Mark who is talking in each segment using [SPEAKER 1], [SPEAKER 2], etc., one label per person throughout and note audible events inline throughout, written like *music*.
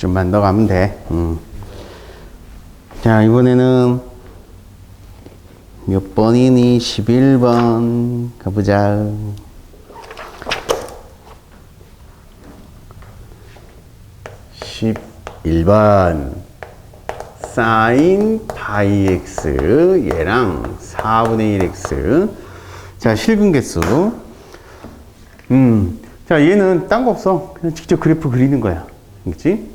[SPEAKER 1] 좀만 더 가면 돼. 음. 자, 이번에는 몇 번이니? 11번. 가보자. 십일 번 사인 파이 x 얘랑 4분의 1 x 자 실근 개수 음자 얘는 딴 거 없어 그냥 직접 그래프 그리는 거야 그렇지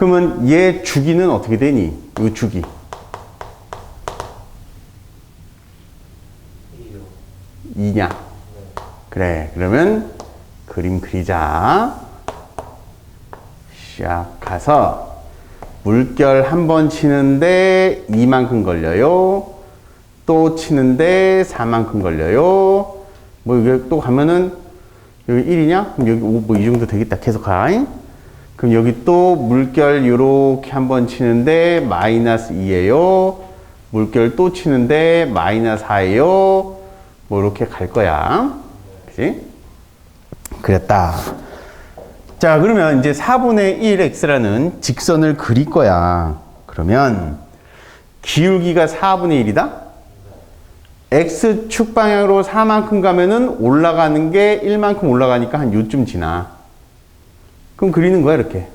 [SPEAKER 1] 그러면 얘 주기는 어떻게 되니 이 주기 2냐 그래 그러면 그림 그리자 샥 가서 물결 한 번 치는데 이만큼 걸려요. 또 치는데 4만큼 걸려요. 뭐 이게 또 가면은 여기 1이냐? 그럼 여기 뭐이 정도 되겠다. 계속 가. 그럼 여기 또 물결 요렇게 한번 치는데 마이너스 2예요. 물결 또 치는데 마이너스 4예요. 뭐 이렇게 갈 거야. 그지? 그랬다. 자, 그러면 이제 4분의 1x라는 직선을 그릴 거야. 그러면 기울기가 4분의 1이다? x축 방향으로 4만큼 가면은 올라가는 게 1만큼 올라가니까 한 요쯤 지나. 그럼 그리는 거야, 이렇게.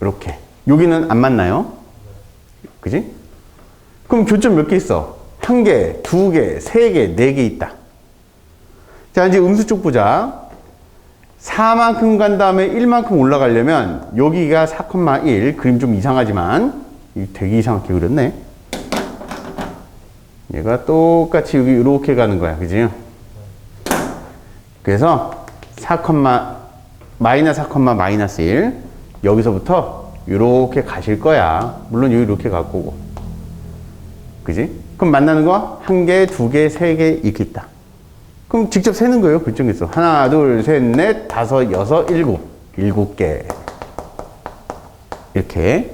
[SPEAKER 1] 이렇게. 여기는 안 맞나요? 그지? 그럼 교점 몇 개 있어? 한 개, 두 개, 세 개, 네 개 있다. 자, 이제 음수 쪽 보자. 4만큼 간 다음에 1만큼 올라가려면 여기가 4,1 그림 좀 이상하지만 되게 이상하게 그렸네 얘가 똑같이 여기 이렇게 가는 거야 그지 그래서 4, 마이너스 4, 마이너스 1 여기서부터 이렇게 가실 거야 물론 이렇게 갈 거고 그지 그럼 만나는 거 한 개, 두 개, 세 개 있다 그럼 직접 세는 거예요. 결정했어. 하나, 둘, 셋, 넷, 다섯, 여섯, 일곱. 일곱 개. 이렇게.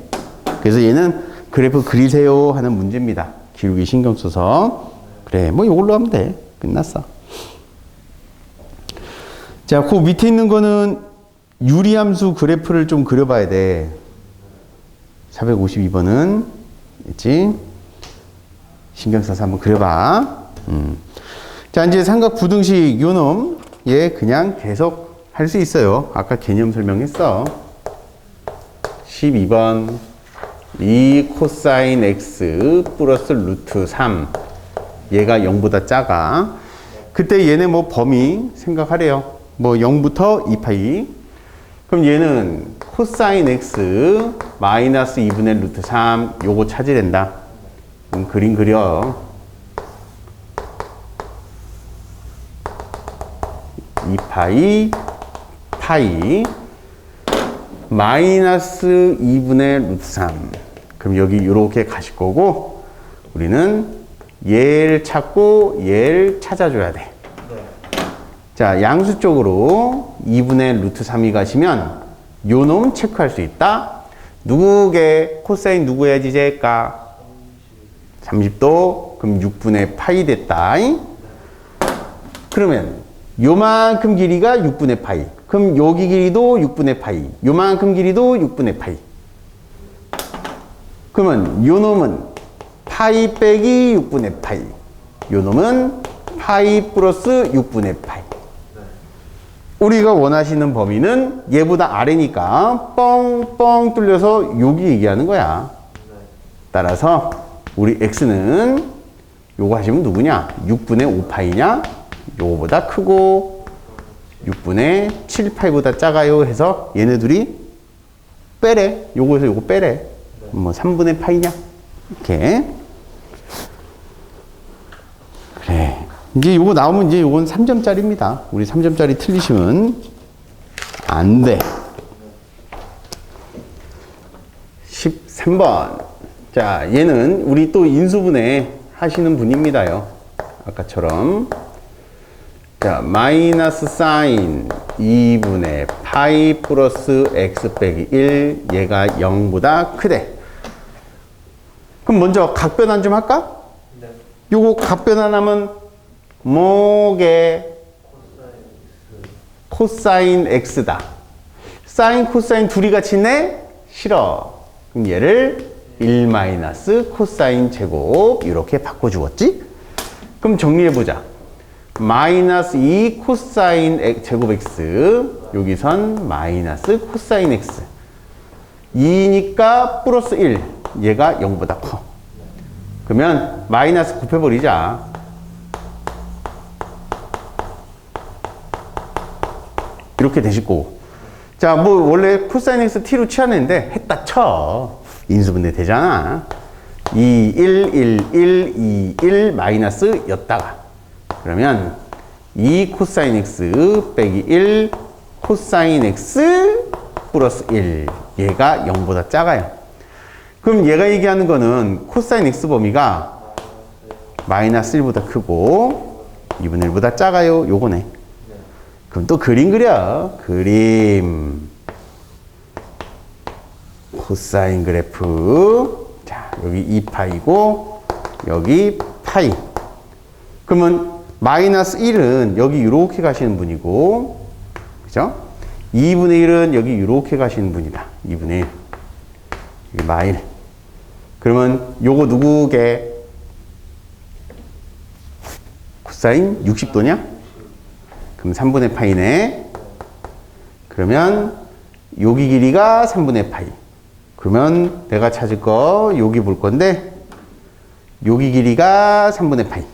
[SPEAKER 1] 그래서 얘는 그래프 그리세요 하는 문제입니다. 기울기 신경 써서. 그래, 뭐 이걸로 하면 돼. 끝났어. 자, 그 밑에 있는 거는 유리함수 그래프를 좀 그려봐야 돼. 452번은, 있지? 신경 써서 한번 그려봐. 음. 자, 이제 삼각 부등식 요놈, 얘 그냥 계속 할 수 있어요. 아까 개념 설명했어. 12번. 이 코사인 x 플러스 루트 3. 얘가 0보다 작아. 그때 얘네 뭐 범위 생각하래요. 뭐 0부터 2파이. 그럼 얘는 코사인 x 마이너스 2분의 루트 3 요거 찾으랜다. 그럼 그림 그려. 2파이 파이 마이너스 2분의 루트 3 그럼 여기 이렇게 가실 거고 우리는 얘를 찾고 얘를 찾아줘야 돼. 자 양수 쪽으로 2분의 루트 3이 가시면 요 놈 체크할 수 있다. 누구게 코사인 누구 해야지 제까 30도 그럼 6분의 파이 됐다. 그러면 요만큼 길이가 6분의 파이. 그럼 여기 길이도 6분의 파이. 요만큼 길이도 6분의 파이. 그러면 요 놈은 파이 빼기 6분의 파이. 요 놈은 파이 플러스 6분의 파이. 우리가 원하시는 범위는 얘보다 아래니까 뻥뻥 뚫려서 여기 얘기하는 거야. 따라서 우리 x는 요거 하시면 누구냐? 6분의 5파이냐? 요거보다 크고 6분의 7, 8보다 작아요 해서 얘네 둘이 빼래. 요거에서 요거 빼래. 뭐 3분의 파이냐? 이렇게. 그래. 이제 요거 나오면 이제 요건 3점짜리입니다. 우리 3점짜리 틀리시면 안 돼. 13번. 자, 얘는 우리 또 인수분해 하시는 분입니다요. 아까처럼. 자, 마이너스 사인 2분의 파이 플러스 x 빼기 1 얘가 0보다 크대. 그럼 먼저 각변환 좀 할까?
[SPEAKER 2] 네.
[SPEAKER 1] 요거 각변환하면 뭐게 코사인 x다. 사인, 코사인 둘이 같이 있네? 싫어. 그럼 얘를 1 마이너스 코사인 제곱 이렇게 바꿔주었지? 그럼 정리해보자. 마이너스 2 코사인 엑- 제곱 x 여기선 마이너스 코사인 x 2니까 플러스 1 얘가 0보다 커 그러면 마이너스 곱해버리자 이렇게 되실 거고. 자 뭐 원래 코사인 x t로 취하는데 했다 쳐. 인수분해 되잖아. 2 1 1 1 2 1 마이너스 였다가 그러면 2 코사인 x 빼기 1 코사인 x 플러스 1 얘가 0보다 작아요. 그럼 얘가 얘기하는 거는 코사인 x 범위가 마이너스 1보다 크고 2분의 1보다 작아요 요거네 그럼 또 그림 그려. 그림. 코사인 그래프. 자 여기 2파이고 여기 파이. 그러면 마이너스 1은 여기 이렇게 가시는 분이고 그죠? 2분의 1은 여기 이렇게 가시는 분이다. 2분의 1 여기 마일. 그러면 요거 누구게? 코사인 60도냐? 그럼 3분의 파이네 그러면 여기 길이가 3분의 파이 그러면 내가 찾을 거 여기 볼 건데 여기 길이가 3분의 파이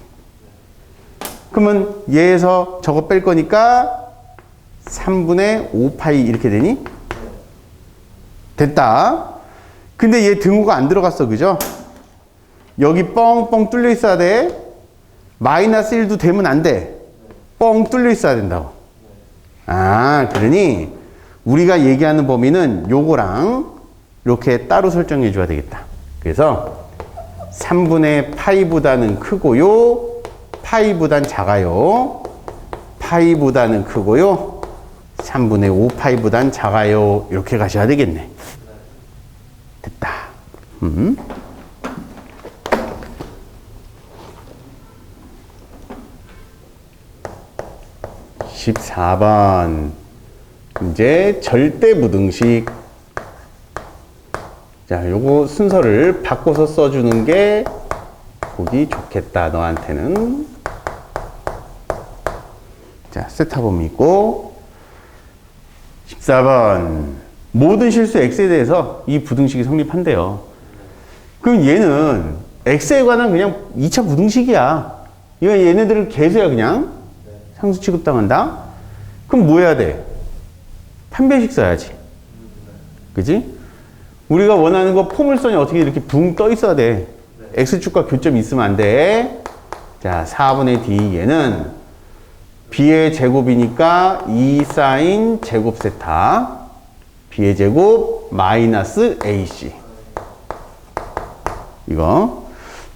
[SPEAKER 1] 그러면 얘에서 저거 뺄 거니까 3분의 5파이 이렇게 되니? 됐다. 근데 얘 등호가 안 들어갔어. 그죠? 여기 뻥뻥 뚫려 있어야 돼. 마이너스 1도 되면 안 돼. 뻥 뚫려 있어야 된다고. 아, 그러니 우리가 얘기하는 범위는 요거랑 이렇게 따로 설정해 줘야 되겠다. 그래서 3분의 파이보다는 크고요. 파이보단 작아요. 파이보다는 크고요. 3분의 5 파이보단 작아요. 이렇게 가셔야 되겠네. 됐다. 음. 십사 번 이제 절대 무등식. 자, 요거 순서를 바꿔서 써주는 게 보기 좋겠다, 너한테는. 자, 세타범위 있고. 14번. 모든 실수 x에 대해서 이 부등식이 성립한대요. 그럼 얘는 x에 관한 그냥 2차 부등식이야. 이거 얘네들은 개수야, 그냥. 상수 취급당한다? 그럼 뭐 해야 돼? 판별식 써야지. 그지? 우리가 원하는 거 포물선이 어떻게 이렇게 붕 떠 있어야 돼. x축과 교점이 있으면 안 돼. 자, 4분의 d 얘는 b의 제곱이니까 2 사인 제곱 세타 b의 제곱 마이너스 ac 이거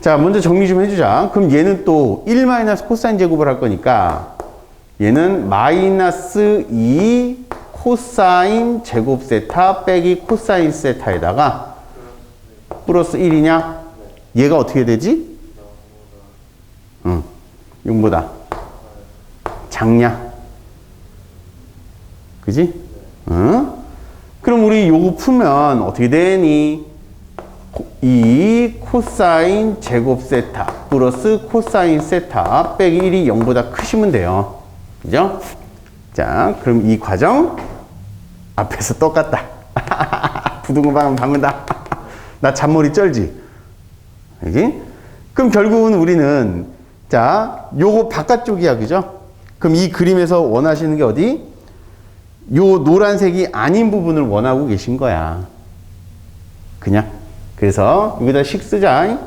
[SPEAKER 1] 자 먼저 정리 좀 해주자 그럼 얘는 또 1 마이너스 코사인 제곱을 할 거니까 얘는 마이너스 2 코사인 제곱 세타 빼기 코사인 세타에다가 플러스 1이냐 얘가 어떻게 되지? 응 6보다 작냐? 그지? 응? 그럼 우리 요거 풀면 어떻게 되니? 코- 이 코사인 제곱 세타 플러스 코사인 세타 빼기 1이 0보다 크시면 돼요. 그죠? 자, 그럼 이 과정 앞에서 똑같다. *laughs* 부둥방 방은다. *laughs* 나 잔머리 쩔지? 그지? 그럼 결국은 우리는 자, 요거 바깥쪽이야. 그죠? 그럼 이 그림에서 원하시는 게 어디? 요 노란색이 아닌 부분을 원하고 계신 거야. 그냥. 그래서 여기다 식 쓰자.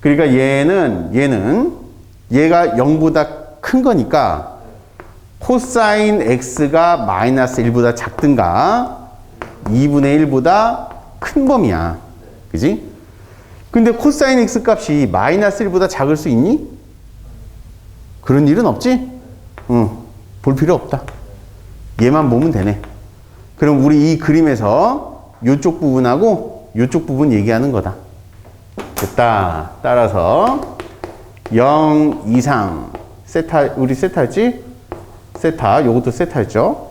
[SPEAKER 1] 그러니까 얘는, 얘는, 얘가 0보다 큰 거니까 코사인 x가 마이너스 1보다 작든가 2분의 1보다 큰 범위야. 그지? 근데 코사인 x 값이 마이너스 1보다 작을 수 있니? 그런 일은 없지? 응. 볼 필요 없다. 얘만 보면 되네. 그럼 우리 이 그림에서 이쪽 부분하고 이쪽 부분 얘기하는 거다. 됐다. 따라서 0 이상 세타 우리 세타였지? 세타 요것도 세타였죠?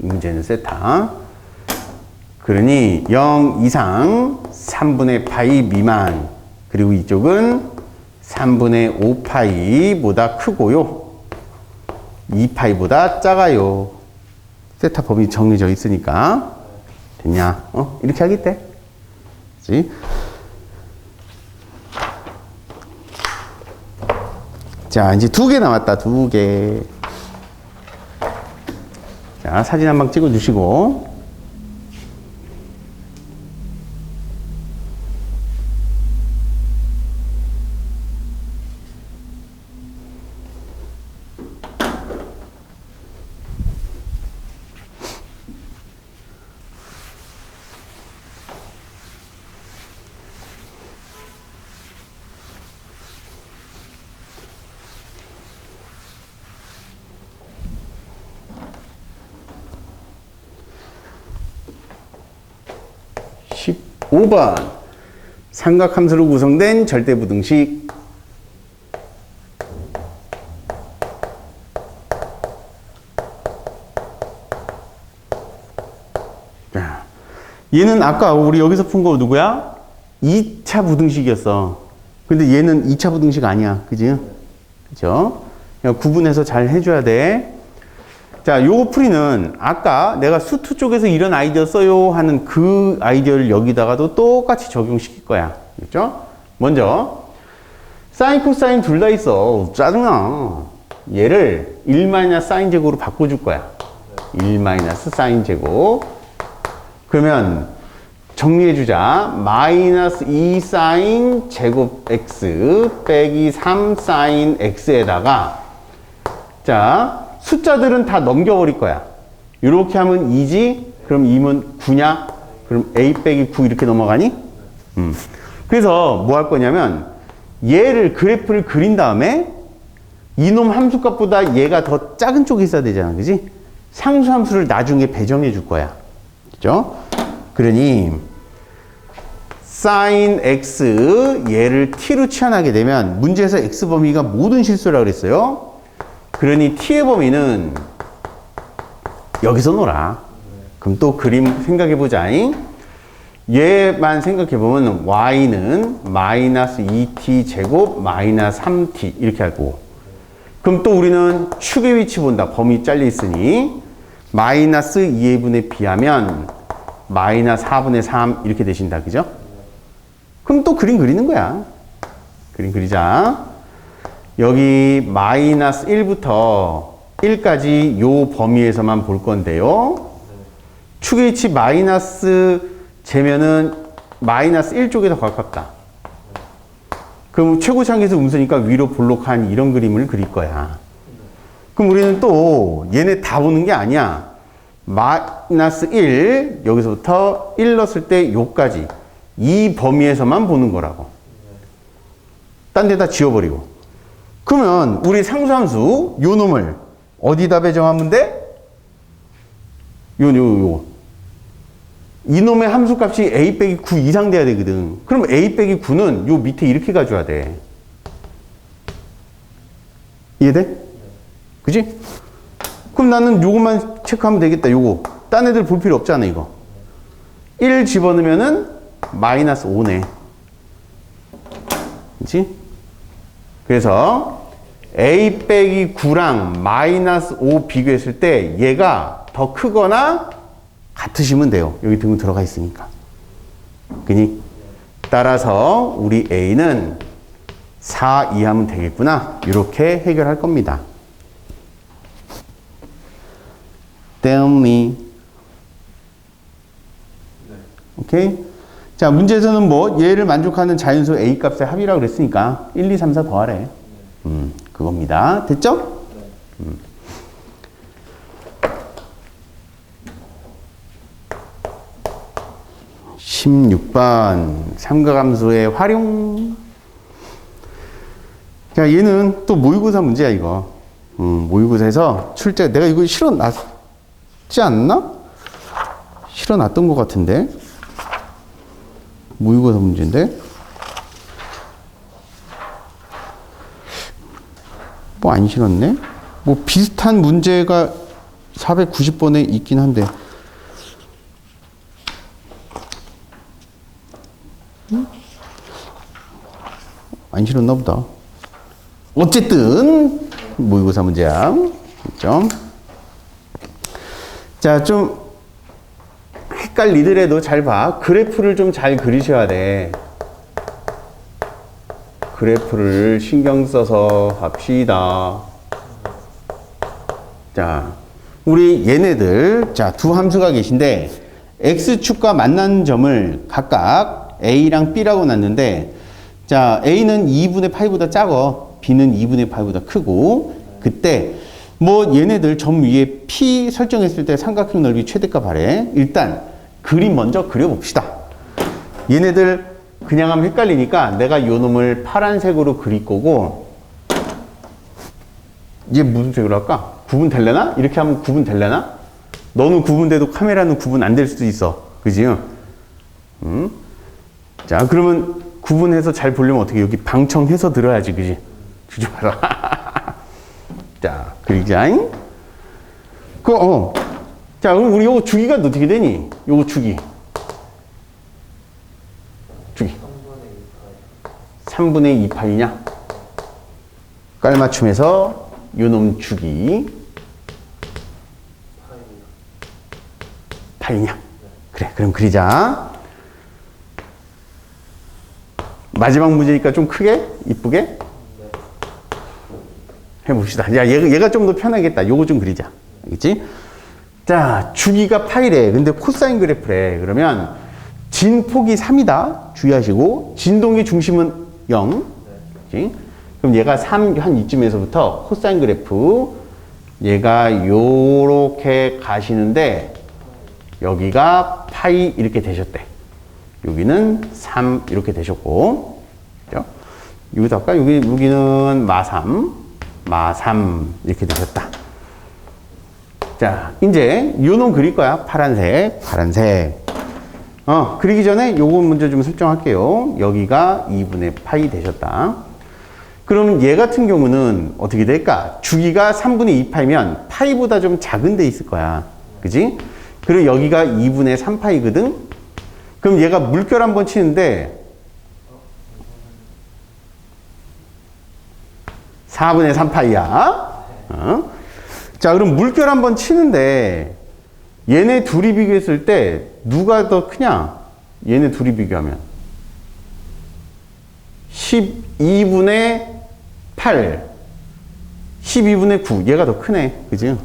[SPEAKER 1] 이 문제는 세타. 그러니 0 이상 3분의 파이 미만 그리고 이쪽은 3분의 5파이보다 크고요. 2파이보다 작아요. 세타 범위 정해져 있으니까 됐냐? 어? 이렇게 하겠대. 그치? 자, 이제 두 개 남았다. 두 개. 자, 사진 한 방 찍어 주시고. 십오 번 삼각함수로 구성된 절대부등식 자, 얘는 아까 우리 여기서 푼 거 누구야? 2차 부등식이었어. 근데 얘는 2차 부등식 아니야. 그지? 그죠? 구분해서 잘 해줘야 돼. 자, 요거 풀이는 아까 내가 수투 쪽에서 이런 아이디어 써요 하는 그 아이디어를 여기다가도 똑같이 적용시킬 거야. 그죠? 먼저, 사인, 코사인 둘 다 있어. 짜증나. 얘를 1 사인 제곱으로 바꿔 줄 거야. 1 사인 제곱. 그러면 정리해 주자. 마이너스 2 사인 제곱 x 빼기 3 사인 x에다가 자, 숫자들은 다 넘겨버릴 거야. 이렇게 하면 2지? 그럼 2면 9냐? 그럼 a 빼기 9 이렇게 넘어가니? 음. 그래서 뭐 할 거냐면 얘를 그래프를 그린 다음에 이놈 함수값보다 얘가 더 작은 쪽에 있어야 되잖아. 그지? 상수 함수를 나중에 배정해 줄 거야. 그죠? 그러니 sin x 얘를 t로 치환하게 되면 문제에서 x 범위가 모든 실수라 그랬어요. 그러니 t의 범위는 여기서 놀아. 그럼 또 그림 생각해 보자. 얘만 생각해 보면 y는 마이너스 2t 제곱 마이너스 3t 이렇게 하고 그럼 또 우리는 축의 위치 본다. 범위 잘려 있으니 마이너스 2분의 b하면 마이너스 4분의 3 이렇게 되신다. 그죠? 그럼 또 그림 그리는 거야. 그림 그리자. 여기 마이너스 1부터 1까지 요 범위에서만 볼 건데요. 축의 위치 마이너스 재면은 마이너스 1쪽에 더 가깝다. 그럼 최고창에서 음수니까 위로 볼록한 이런 그림을 그릴 거야. 그럼 우리는 또 얘네 다 보는 게 아니야. 마이너스 1 여기서부터 1 넣었을 때 요까지 이 범위에서만 보는 거라고. 딴 데다 지워버리고. 그러면 우리 상수함수 요 놈을 어디다 배정하면 돼? 요, 요, 요. 이놈의 함수값이 a 빼기 9 이상 돼야 되거든. 그럼 a 빼기 9는 요 밑에 이렇게 가져야 돼. 이해돼? 그지? 그럼 나는 요것만 체크하면 되겠다. 요거. 딴 애들 볼 필요 없잖아, 이거. 1 집어넣으면은 마이너스 5네. 그지? 그래서 a 빼기 9랑 마이너스 5 비교했을 때 얘가 더 크거나 같으시면 돼요. 여기 등은 들어가 있으니까. 그니 따라서 우리 a는 4 이하면 되겠구나. 이렇게 해결할 겁니다. Tell me. 오케이? 자, 문제에서는 뭐 얘를 만족하는 자연수 a 값의 합이라고 그랬으니까 1, 2, 3, 4 더하래. 음, 그겁니다. 됐죠? 음. 십육 번 삼각함수의 활용. 자, 얘는 또 모의고사 문제야, 이거. 음, 모의고사에서 출제, 내가 이거 실어놨지 않나? 실어놨던 것 같은데. 모의고사 문제인데. 뭐안 실었네? 뭐 비슷한 문제가 490번에 있긴 한데. 음? 안 실었나 보다. 어쨌든 모의고사 문제야. 점. 자, 좀 헷갈리더라도 잘 봐. 그래프를 좀 잘 그리셔야 돼. 그래프를 신경 써서 합시다. 자, 우리 얘네들, 자, 두 함수가 계신데, x축과 만나는 점을 각각 a랑 b라고 놨는데, 자, a는 2분의 파이보다 작어, b는 2분의 파이보다 크고, 그때, 뭐 얘네들 점 위에 p 설정했을 때 삼각형 넓이 최대값 아래, 일단 그림 먼저 그려봅시다. 얘네들 그냥 하면 헷갈리니까 내가 요 놈을 파란색으로 그릴 거고, 얘 무슨 색으로 할까? 구분 될래나? 이렇게 하면 구분 될래나? 너는 구분돼도 카메라는 구분 안 될 수도 있어. 그지? 음? 자, 그러면 구분해서 잘 보려면 어떻게 여기 방청해서 들어야지. 그지? 주지 마라. *laughs* 자, 그리자잉. 그, 어. 자, 그럼 우리 요거 주기가 어떻게 되니? 요거 주기. 주기. 3분의 2파이냐? 깔맞춤에서 요놈 주기 파이냐? 그래, 그럼 그리자. 마지막 문제니까 좀 크게, 이쁘게 해봅시다. 야, 얘가, 얘가 좀 더 편하겠다. 요거 좀 그리자. 알겠지? 자, 주기가 파이래. 근데 코사인 그래프래. 그러면 진폭이 3이다. 주의하시고, 진동의 중심은 0. 그치? 그럼 얘가 3, 한 이쯤에서부터 코사인 그래프, 얘가 요렇게 가시는데, 여기가 파이 이렇게 되셨대. 여기는 3 이렇게 되셨고, 그죠? 여기도 아까 여기, 여기는 마3, 마3 이렇게 되셨다. 자, 이제 요놈 그릴 거야. 파란색, 파란색. 어, 그리기 전에 요거 문제 좀 설정할게요. 여기가 2분의 파이 되셨다. 그럼 얘 같은 경우는 어떻게 될까? 주기가 3분의 2파이면 파이보다 좀 작은 데 있을 거야. 그지? 그리고 여기가 2분의 3파이거든? 그럼 얘가 물결 한번 치는데 4분의 3파이야. 어? 자, 그럼 물결 한번 치는데 얘네 둘이 비교했을 때 누가 더 크냐? 얘네 둘이 비교하면 12분의 8 12분의 9 얘가 더 크네. 그지?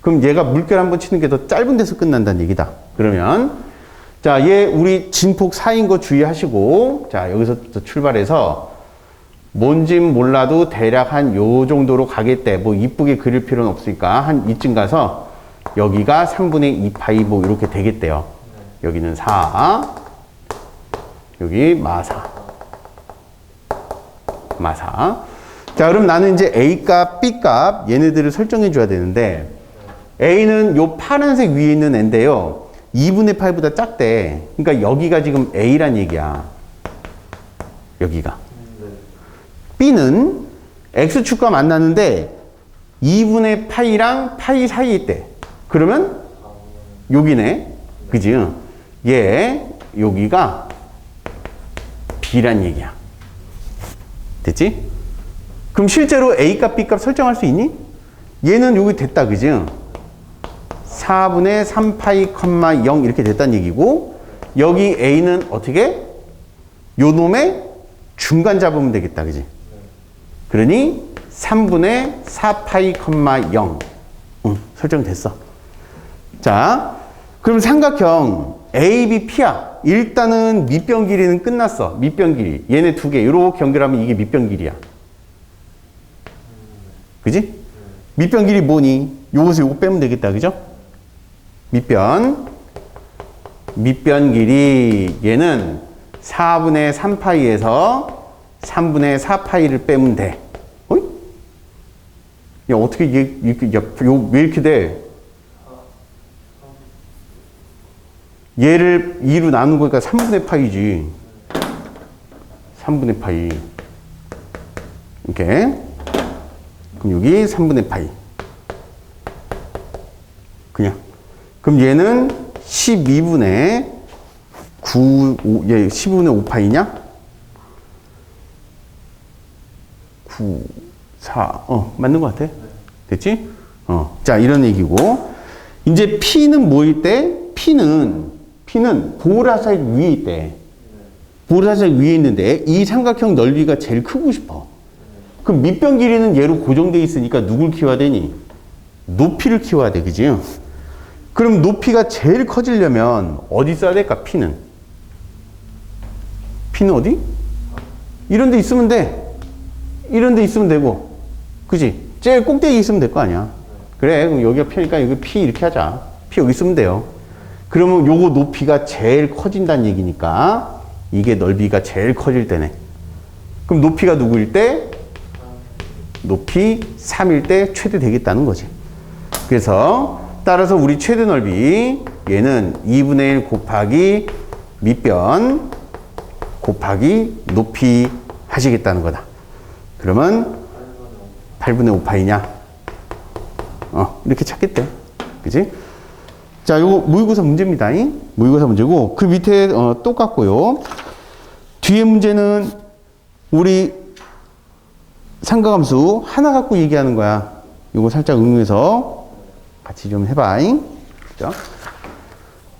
[SPEAKER 1] 그럼 얘가 물결 한번 치는 게 더 짧은 데서 끝난다는 얘기다. 그러면 자, 얘 우리 진폭 4인 거 주의하시고 자, 여기서 출발해서 뭔진 몰라도 대략 한 요 정도로 가겠대. 뭐 이쁘게 그릴 필요는 없으니까 한 이쯤 가서 여기가 3분의 2 파이 뭐 이렇게 되겠대요. 여기는 4. 여기 마사. 마사. 자, 그럼 나는 이제 A 값, B 값 얘네들을 설정해 줘야 되는데 A는 요 파란색 위에 있는 N인데요. 2분의 8보다 작대. 그러니까 여기가 지금 A란 얘기야. 여기가. B는 X축과 만나는데 2분의 파이랑 파이 사이에 있대. 그러면 여기네. 그지? 얘 여기가 B란 얘기야. 됐지? 그럼 실제로 A 값, B 값 설정할 수 있니? 얘는 여기 됐다. 그지? 4분의 3파이, 0 이렇게 됐다는 얘기고 여기 A는 어떻게? 요 놈의 중간 잡으면 되겠다. 그지? 그러니 3분의 4파이, 0 응, 설정됐어. 자, 그럼 삼각형 ABP야. 일단은 밑변 길이는 끝났어. 밑변 길이. 얘네 두 개. 이렇게 연결하면 이게 밑변 길이야. 그지? 밑변 길이 뭐니? 요것을 요거 빼면 되겠다. 그죠? 밑변. 밑변 길이 얘는 4분의 3파이에서 3분의 4파이를 빼면 돼. 야, 어떻게 얘, 이렇게, 야, 요, 왜 이렇게 돼? 얘를 2로 나눈 거니까 3분의 파이지. 3분의 파이. 이렇게. 그럼 여기 3분의 파이. 그럼 얘는 12분의 9, 5, 얘 12분의 5파이냐? 9, 4, 어, 맞는 것 같아. 됐지? 어, 자, 이런 얘기고. 이제 P는 뭐일 때? P는, P는 보라색 위에 있대. 보라색 위에 있는데 이 삼각형 넓이가 제일 크고 싶어. 그럼 밑변 길이는 얘로 고정돼 있으니까 누굴 키워야 되니? 높이를 키워야 돼, 그지? 그럼 높이가 제일 커지려면 어디 써야 될까, P는? P는 어디? 이런 데 있으면 돼. 이런 데 있으면 되고. 그지? 제일 꼭대기 있으면 될 거 아니야. 그래, 그럼 여기가 P니까 여기 P 이렇게 하자. P 여기 있으면 돼요. 그러면 요거 높이가 제일 커진다는 얘기니까 이게 넓이가 제일 커질 때네. 그럼 높이가 누구일 때? 높이 3일 때 최대 되겠다는 거지. 그래서 따라서 우리 최대 넓이 얘는 2분의 1 곱하기 밑변 곱하기 높이 하시겠다는 거다. 그러면 8분의 5파이냐? 어, 이렇게 찾겠대. 그지? 자, 요거 모의고사 문제입니다. 잉? 모의고사 문제고, 그 밑에, 어, 똑같고요. 뒤에 문제는 우리 상가함수 하나 갖고 얘기하는 거야. 요거 살짝 응용해서 같이 좀 해봐. 잉? 그죠?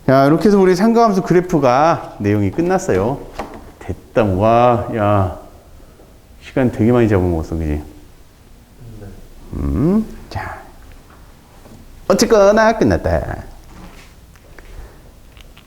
[SPEAKER 1] 야, 이렇게 해서 우리 상가함수 그래프가 내용이 끝났어요. 됐다. 와, 야. 시간 되게 많이 잡아먹었어, 그지? 음, 자. 어쨌거나 끝났다.